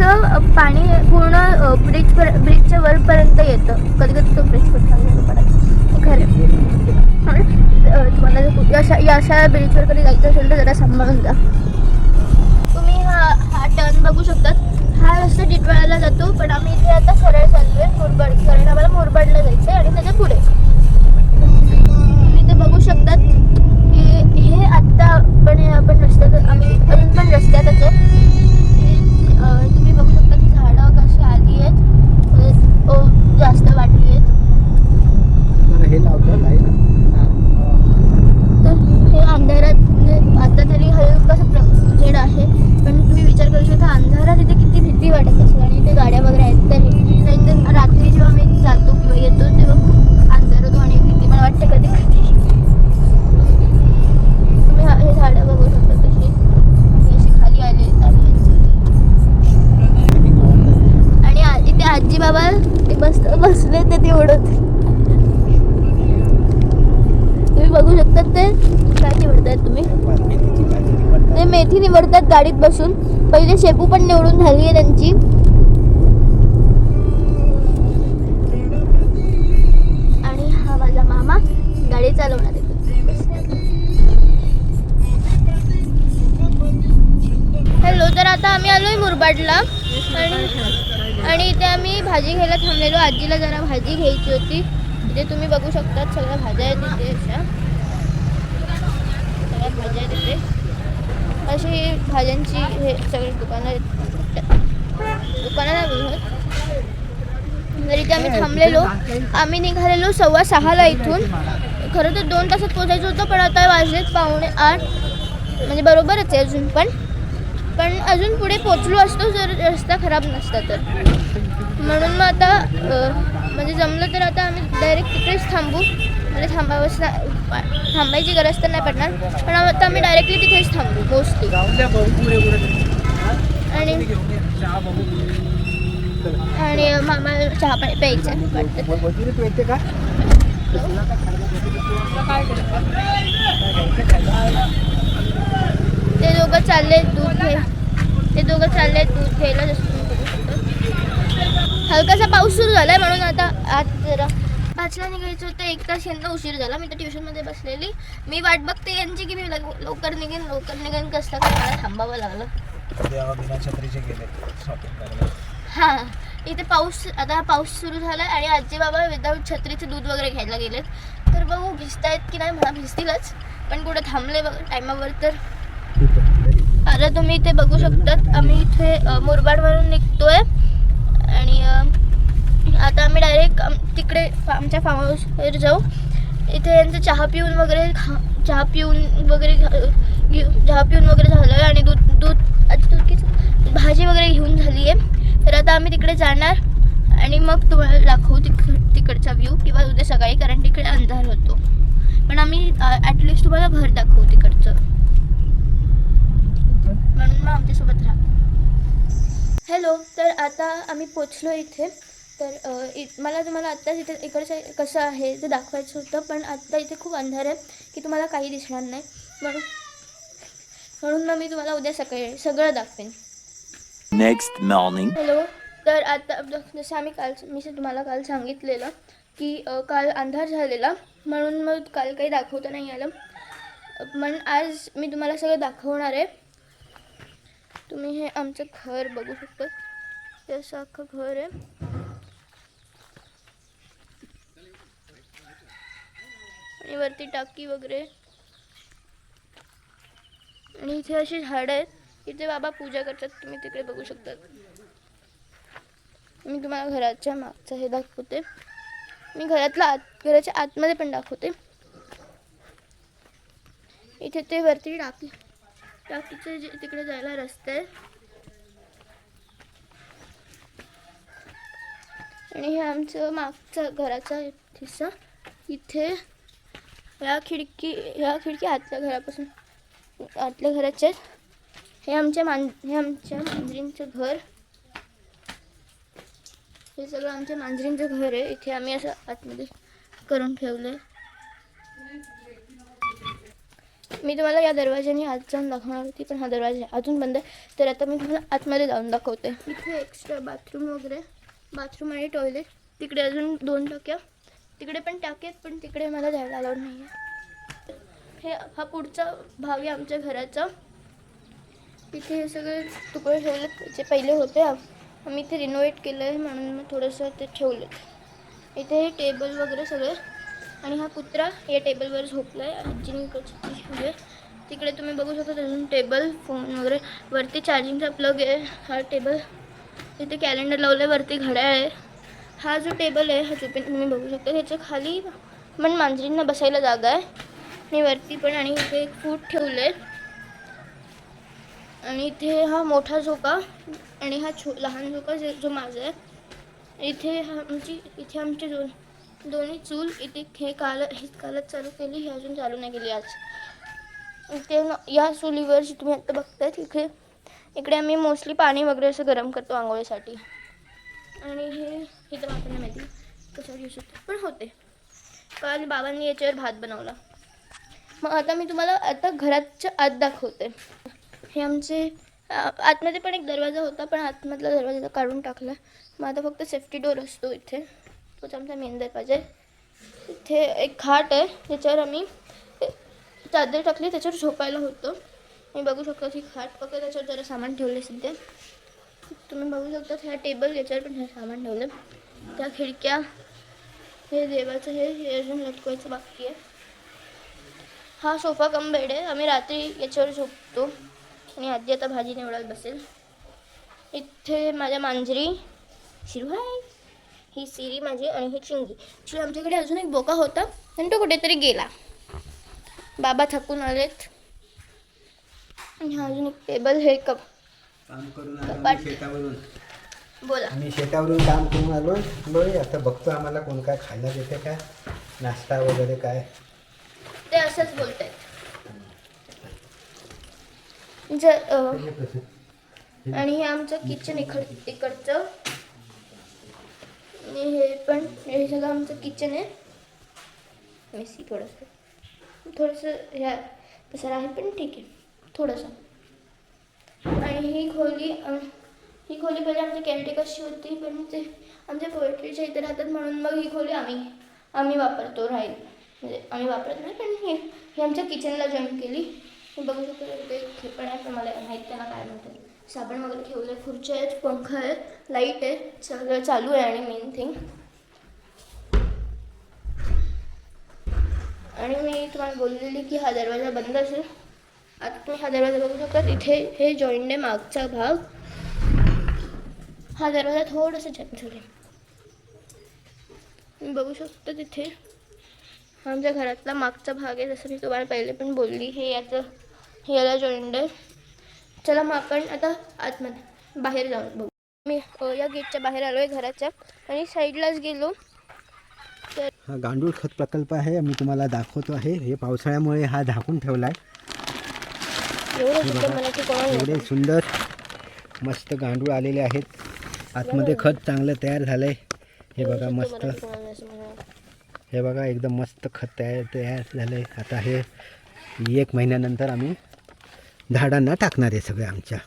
या पाणी पूर्ण ब्रिज पर ब्रिजच्या वरपर्यंत येतं. कधी कधी तो ब्रिज पण पडत. खरं. तुम्हाला जर कुठे अशा या अशा ब्रिजवर कधी जायचं असेल तर जरा सांभाळून जा. तुम्ही हा हा टर्न बघू शकतात. हा रस्ता टिटवाळ्याला जातो पण आम्ही इथे आता सरळ चाललोय मुरबाड. कारण आम्हाला मुरबाडला जायचं आहे आणि त्याच्या पुढे. तुम्ही ते बघू शकतात की हे आत्ता पण आपण रस्त्यात आम्ही अजून पण रस्त्यातच आहे. तुम्ही बघू शकता की झाडं कशी आली आहेत. म्हणजे, जास्त वाढली आहेत. हे तर हे अंधारात म्हणजे आता तरी प्र उजेड आहे. गाडीत बसून पहिले शेपू पण निवडून झाली आहे त्यांची. आणि हा माझा मामा गाडी चालवणार आहे. हॅलो तर आता आम्ही आलोय मुरबाडला. आणि आणि इथे आम्ही भाजी घ्यायला थांबलेलो. आजीला जरा भाजी घ्यायची होती. इथे तुम्ही बघू शकतात सगळ्या भाज्या आहेत इथे अशा. सगळ्या भाज्या आहेत इथे. अशी भाज्यांची हे सगळी दुकानं आहेत. दुकानं नाही बोलत तर इथे आम्ही थांबलेलो. आम्ही निघालेलो सव्वा सहाला इथून. खरं तर दोन तासात पोचायचं होतं पण आता वाजलेत पावणे आठ. म्हणजे बरोबरच आहे अजून पण. पण अजून पुढे पोचलो असतो जर रस्ता खराब नसता तर. म्हणून मग आता म्हणजे जमलं तर आता आम्ही डायरेक्ट तिकडेच थांबू. म्हणजे थांबावंच ना थांबायची गरज तर नाही पडणार. पण आता आम्ही डायरेक्टली तिथेच थांबू मोस्टली आणि आणि मामा चहा पाणी प्यायचं. वाटतं तू येते का? ते दोघं चालले दूध घे. ते दोघं चालले दूध घ्यायला. जसं हलकासा पाऊस सुरू झालाय म्हणून आता आज जरा पाचला निघायचं होतं एक तास यांना उशीर झाला. मी तर ट्युशनमध्ये बसलेली. मी वाट बघते यांची की मी लवकर निघेन लवकर निघेन कसं काय मला थांबावं लागलं. देवा बिना छत्रीचे गेले. शॉपिंग करायला. हां. इथे पाऊस आता पाऊस सुरू झाला आणि आजी बाबा विदाऊट छत्रीचे दूध वगैरे घ्यायला गेलेत. तर बघू भिजतायत की नाही मला भिजतीलच. पण कुठे थांबले बघ टायमावर तर. आता तुम्ही इथे बघू शकतात आम्ही इथे मुरबाडवरून निघतोय आणि अ, आता आम्ही इकडे तिकडे फा- आमच्या फार्म हाऊसवर जाऊ. इथे यांचं चहा पिऊन वगैरे खा चहा पिऊन वगैरे घा- घेऊ- चहा पिऊन वगैरे झालं आहे आणि दूध दूध आज दूध भाजी वगैरे घेऊन झाली आहे. तर आता आम्ही तिकडे जाणार आणि मग तुम्हाला दाखवू तिक तिकडचा व्ह्यू किंवा उद्या सकाळी कारण तिकडे अंधार होतो. पण आम्ही ॲटलिस्ट तुम्हाला घर दाखवू तिकडचं. म्हणून मग आमच्यासोबत राहा. हॅलो तर आता आम्ही पोचलो इथे. तर मला तुम्हाला आत्ताच इथे इकडचं कसं आहे ते दाखवायचं होतं पण आत्ता इथे खूप अंधार आहे की तुम्हाला काही दिसणार नाही. म्हणून म्हणून मग मी तुम्हाला उद्या सकाळी सगळं दाखवेन. Next morning. हॅलो तर आता जसं आम्ही काल मी तुम्हाला काल सांगितलेलं की काल अंधार झालेला म्हणून मग काल काही दाखवता नाही आलं. पण आज मी तुम्हाला सगळं दाखवणार आहे. तुम्ही हे आमचं घर बघू शकता. असं अख्खं घर आहे. आणि वरती टाकी वगैरे. आणि इथे अशी झाडं आहेत इथे बाबा पूजा करतात तुम्ही तिकडे बघू शकतात. मी तुम्हाला घराच्या मागचं हे दाखवते. मी घरातला आत घराच्या आतमध्ये पण दाखवते. इथे ते वरती टाकी टाकीचे जे तिकडे जायला रस्ता आहे आणि हे आमचं मागचा घराचा हिस्सा इथे ह्या खिडकी ह्या खिडकी आतल्या घरापासून आतल्या घराचे आहेत हे आमच्या मान हे आमच्या मांजरींचं घर. हे सगळं आमच्या मांजरींचं घर आहे. इथे आम्ही असं आतमध्ये करून ठेवलं आहे मी तुम्हाला या दरवाजाने आत जाऊन दाखवणार होती पण हा दरवाजा अजून बंद आहे. तर आता मी तुम्हाला आतमध्ये जाऊन दाखवते. इथे एक्स्ट्रा बाथरूम वगैरे बाथरूम आणि टॉयलेट तिकडे अजून दोन टाक्या तिकडे पण टाकेत पण तिकडे मला जायला अलाउड नाही आहे हे हा पुढचा भाग आहे आमच्या घराचा. तिथे हे सगळे तुकडे ठेवलेत जे पहिले होते आम्ही इथे रिनोव्हेट केलं आहे म्हणून मग थोडंसं ते ठेवलं. इथे हे टेबल वगैरे सगळे. आणि हा कुत्रा या टेबलवर झोपला आहे आजीने तिकडे तुम्ही बघू शकता अजून टेबल फोन वगैरे. वरती चार्जिंगचा प्लग आहे हा टेबल इथे कॅलेंडर लावलं आहे वरती घड्याळ आहे. हा जो टेबल आहे हा चुपीन तुम्ही बघू शकता. त्याच्याखाली पण मांजरींना बसायला जागा आहे. आणि वरती पण आणि इथे एक फूट ठेवलं आहे आणि इथे हा मोठा झोका आणि हा छो लहान झोका जे जो माझा आहे. इथे हा आमची इथे आमचे दोन दोन्ही चूल इथे हे काल हे कालच चालू केली ही अजून चालू नाही केली आज. इथे या चुलीवर जी तुम्ही आता बघताय तिथे इकडे आम्ही मोस्टली पाणी वगैरे असं गरम करतो आंघोळीसाठी. आणि हे हे तर आपण माहिती कशावर येऊ होते पण होते. कारण बाबांनी याच्यावर भात बनवला. मग आता मी तुम्हाला आता घराच्या आत दाखवते. हे आमचे आतमध्ये पण एक दरवाजा होता पण आतमधला दरवाजा काढून टाकला. मग आता फक्त सेफ्टी डोर असतो इथे. तोच आमचा मेन दरवाजा आहे. इथे एक खाट आहे त्याच्यावर आम्ही चादर टाकली त्याच्यावर झोपायला होतो. मी बघू शकतो की खाट. फक्त त्याच्यावर जरा सामान ठेवले सध्या. तुम्ही बघू शकता ह्या टेबल याच्यावर पण हे सामान ठेवलं त्या खिडक्या हे देवाचं हे हे अजून लटकवायचं बाकी आहे. हा सोफा कम बेड आहे. आम्ही रात्री याच्यावर झोपतो. आणि आधी आता भाजी निवडत बसेल. इथे माझ्या मांजरी शिरू ही सिरी माझी आणि ही चिंगी. ॲक्च्युली आमच्याकडे अजून एक बोका होता आणि तो कुठेतरी गेला. बाबा थकून आलेत. आणि हा अजून एक टेबल हे कप काम करून आलो. आम्ही शेतावरून. बोला. आम्ही शेतावरून काम करून आलो. बघ आता बघतो आम्हाला कोण काय खायला देते काय नाश्ता वगैरे काय. ते असंच बोलत आहेत जर अं, हे? आणि हे आमचं किचन इकड इकडचं. आणि हे पण हे सगळं आमचं किचन आहे. मेसी थोडंसं. थोडंसं ह्या पसार आहे पण ठीक आहे. थोडंसं. आणि ही खोली ही खोली पहिले आमच्या केअरटेकरची होती पण ते आमच्या पोएट्रीच्या इथे राहतात म्हणून मग ही खोली आम्ही आम्ही वापरतो राहील. म्हणजे आम्ही वापरत नाही पण हे हे आमच्या किचनला जॉईन केली. हे बघू शकतो ते हे पण आहे पण मला माहीत त्याला काय म्हणतात. साबण वगैरे ठेवलं आहे खुर्च्या आहेत पंखा आहेत लाइट आहे सगळं चालू आहे आणि मेन थिंग आणि मी तुम्हाला बोललेली की हा दरवाजा बंद असेल. आता तुम्ही हा दरवाजा बघू शकता इथे हे जॉईंट आहे मागचा भाग. हा दरवाजा थोडासा जॉईन झाला तुम्ही बघू शकता तिथे. हा आमच्या घरातला मागचा भाग आहे जसं मी तुम्हाला पहिले पण बोलली हे याचं हे याला जॉईंट आहे चला मग आपण आता आतमध्ये बाहेर जाऊन बघू. मी या गेटच्या बाहेर आलो आहे घराच्या आणि साईडलाच गेलो. हा गांडूळ खत प्रकल्प आहे मी तुम्हाला दाखवतो आहे. हे पावसाळ्यामुळे हा झाकून ठेवला आहे एवढं सुंदर मस्त गांडूळ आलेले आहेत. आतमध्ये खत चांगलं तयार झालं आहे हे बघा मस्त. हे बघा एकदम मस्त खत तयार तयार झालं आहे आता हे एक महिन्यानंतर आम्ही झाडांना टाकणार आहे सगळे आमच्या.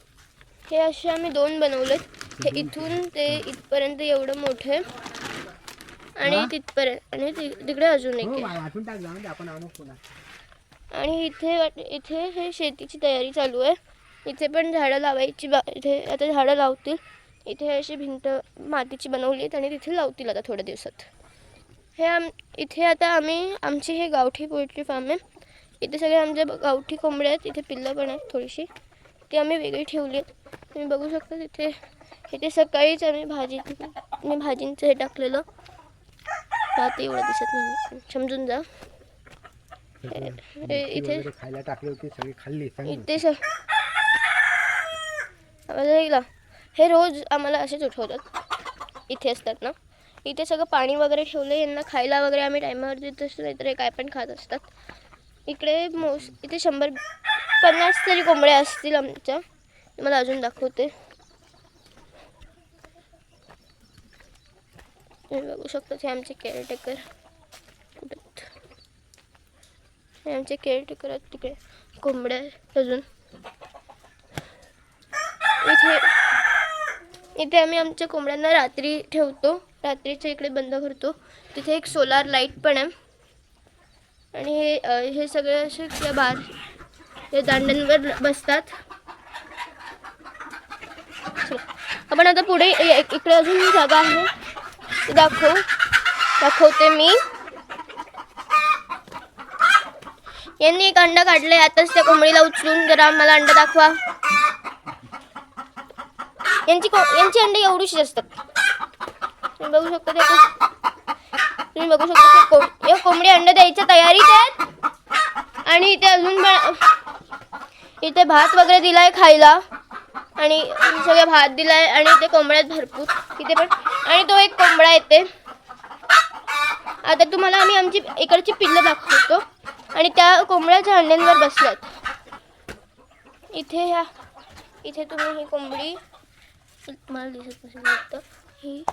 हे असे आम्ही दोन बनवलेत. हे इथून ते इथपर्यंत एवढं मोठं आहे. आणि तिथपर्यंत आणि तिकडे अजून एक म्हणजे आपण आणि इथे इथे हे शेतीची तयारी चालू आहे. इथे पण झाडं लावायची बा इथे आता झाडं लावतील. इथे अशी भिंत मातीची बनवली आहेत आणि तिथे लावतील आता थोड्या दिवसात. हे आम इथे आता आम्ही आमची हे गावठी पोल्ट्री फार्म आहे. इथे सगळे आमच्या गावठी कोंबड्या आहेत इथे पिल्लं पण आहेत थोडीशी. ती आम्ही वेगळी ठेवली आहेत. तुम्ही बघू शकता तिथे इथे सकाळीच आम्ही भाजी मी भाजींचं हे टाकलेलं. आता एवढं दिसत नाही समजून जा. इथे खायला टाकली होती सगळी खाल्ली इथे हे रोज आम्हाला असेच उठवतात. इथे असतात ना. इथे सगळं पाणी वगैरे ठेवलं यांना खायला वगैरे आम्ही टायमावर देत असतो नाहीतर हे काय पण खात असतात. इकडे मोस इथे शंभर पन्नास तरी कोंबड्या असतील आमच्या. तुम्हाला अजून दाखवते. तुम्ही बघू शकता हे आमचे केअरटेकर कुठे आणि हे आमचे केअरटेकर आहेत तिकडे. कोंबड्या आहेत अजून. इथे इथे आम्ही आमच्या कोंबड्यांना रात्री ठेवतो. रात्रीच्या इकडे बंद करतो. तिथे एक सोलार लाइट पण आहे. आणि हे हे सगळे असे त्या बार या दांड्यांवर बसतात. आपण आता पुढे इकडे अजून जागा आहे. दाखवू. दाखवते मी. यांनी एक अंड काढलंय. आताच त्या कोंबडीला उचलून जरा मला अंडा दाखवा. यांची यांची अंडे एवढीशी असतात. तुम्ही बघू शकता ते तुम्ही बघू शकता या कोंबडी अंड द्यायच्या तयारीत आहेत. आणि इथे अजून इथे भात वगैरे दिलाय खायला. आणि सगळे भात दिलाय आणि इथे कोंबड्यात भरपूर. इथे पण आणि तो एक कोंबडा येते. आता तुम्हाला आम्ही आमची इकडची पिल्लं दाखवतो. आणि त्या कोंबड्याच्या अंड्यांवर बसल्यात. इथे ह्या इथे तुम्ही ही कोंबडी तुम्हाला दिसत नसेल वाटतं ही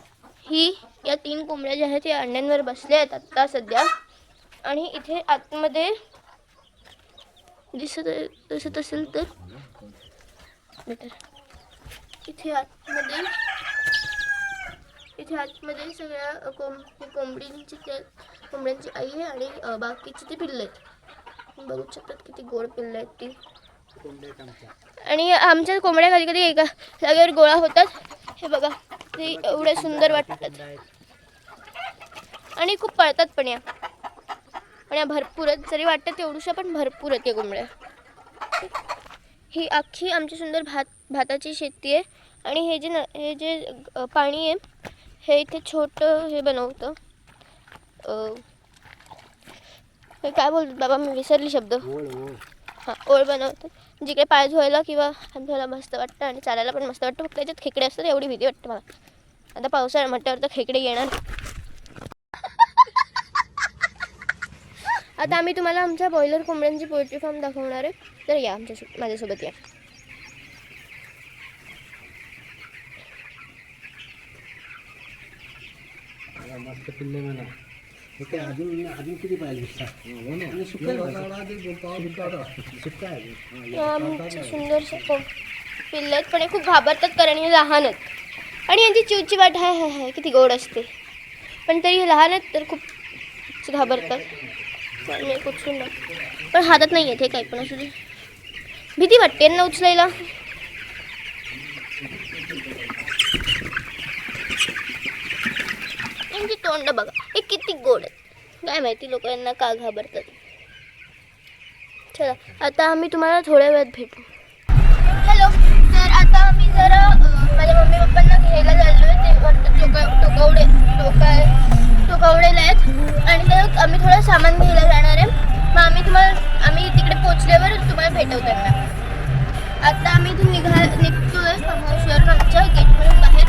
ही या तीन कोंबड्या ज्या आहेत या अंड्यांवर बसल्या आहेत आत्ता सध्या. आणि इथे आतमध्ये दिसत दिसत असेल तर बेटर इथे आतमध्ये इथे आतमध्ये सगळ्या कोंब कोंबडींची त्या कोंबड्यांची आई आहे आणि बाकीचे बाकीची ती आहेत. बघू शकतात किती गोड पिल्लं आहेत ती. आणि आमच्या कोंबड्या कधी कधी एका जागेवर गोळा होतात. हे बघा ते एवढे सुंदर वाटतात. आणि खूप पळतात पण या. पण या भरपूर आहेत जरी वाटतं तेवढूशा पण भरपूर आहेत या कोंबड्या. ही अख्खी आमची सुंदर भात भाताची शेती आहे. आणि हे जे न हे जे पाणी आहे हे इथे छोटं हे बनवतं. हे काय बोलतात बाबा मी विसरली शब्द. हां ओळ बनवतात जिकडे पाय धुवायला किंवा हात धुवायला मस्त वाटतं आणि चालायला पण मस्त वाटतं. फक्त त्याच्यात खेकडे असतात एवढी भीती वाटते मला. आता पावसाळा म्हटल्यावर तर खेकडे येणार. आता आम्ही तुम्हाला आमच्या बॉयलर कोंबड्यांची पोल्ट्री फार्म दाखवणार आहे. तर या आमच्या माझ्यासोबत या. मस्त पिल्ले म्हणा. ओके अजून अजून किती पाहिजे आणि सुका सुका आहे. या आमचे सुंदरसे कोंब पिल्ले आहेत पण हे खूप घाबरतात कारण हे लहान आहेत. आणि यांची चिवची वाट हाय हाय हाय किती गोड असते. पण तरी हे लहान आहेत तर खूप घाबरतात. खूप सुंदर. पण हातात नाही येते काही पण असू दे. भीती वाटते ना उचलायला. यांची तोंड बघा. हे किती गोड आहेत. काय माहिती लोक यांना का घाबरतात. चला आता आम्ही तुम्हाला थोड्या वेळात भेटू. हॅलो तर आता आम्ही जरा माझ्या मम्मी पप्पांना घ्यायला चाललोय. ते वाटतं टोका टोकावडे टोका टोकावडेला आहेत. आणि ते आम्ही थोडं सामान घ्यायला जाणार आहे. मग आम्ही तुम्हाला आम्ही तिकडे पोचल्यावर तुम्हाला भेटवतो आता आम्ही इथून निघा निघतोय. फार्महाऊसवर आमच्या गेटमधून बाहेर.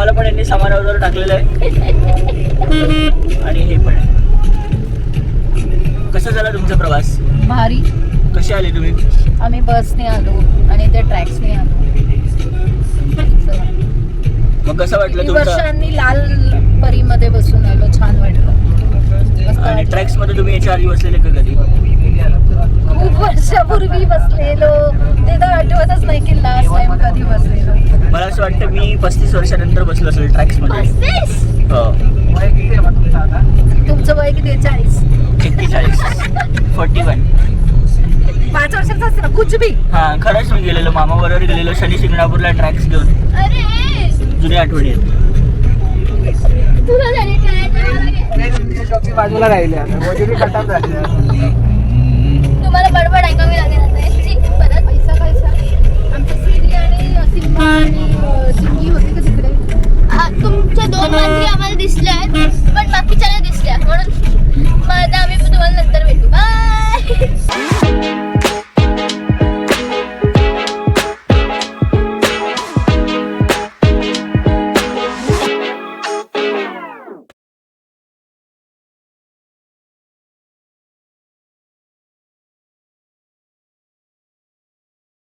आम्हाला पण यांनी सामानावर टाकलेलं आहे. आणि हे पण आहे. कसा झाला तुमचा प्रवास? भारी. कसे आले तुम्ही? आम्ही बसने आलो आणि ते ट्रॅक्सने आलो. मग कसं वाटलं तुमचं? वर्षांनी लाल परीमध्ये बसून आलो छान वाटलं. आणि. ट्रॅक्समध्ये तुम्ही याच्या आधी बसलेले का कधी? खूप वर्षापूर्वी बसलेलो. ते तर आठवतच नाही की लास्ट टाइम कधी बसलेलो. मला असं वाटतं मी पस्तीस वर्षानंतर बसलो असेल ट्रॅक्समध्ये हो. वय किती आहे मग तुमचं आता? तुमचं वय किती आहे? चाळीस. एक्केचाळीस. Forty one. पाच वर्षाचं असतं ना? कुछ बी हा खरंच मी गेलेलो. मामाबरोबर गेलेलो. शनी शिंगणापूरला ट्रॅक्स घेऊन. अरे! जुनी आठवणी आहेत. तुला झाली काय तुम्हाला शॉपी बाजूला राहिले आता. मजुरी खटाप तुम्हाला बडबड ऐकावी लागेल आता. याची परत? पैसा पैसा. आमची सिरी आणि सिम्मा तुमच्या दोन मात्री आम्हाला दिसल्या आहेत पण बाकीच्या दिसल्या. म्हणून मग आम्ही तुम्हाला नंतर भेटू. बाय!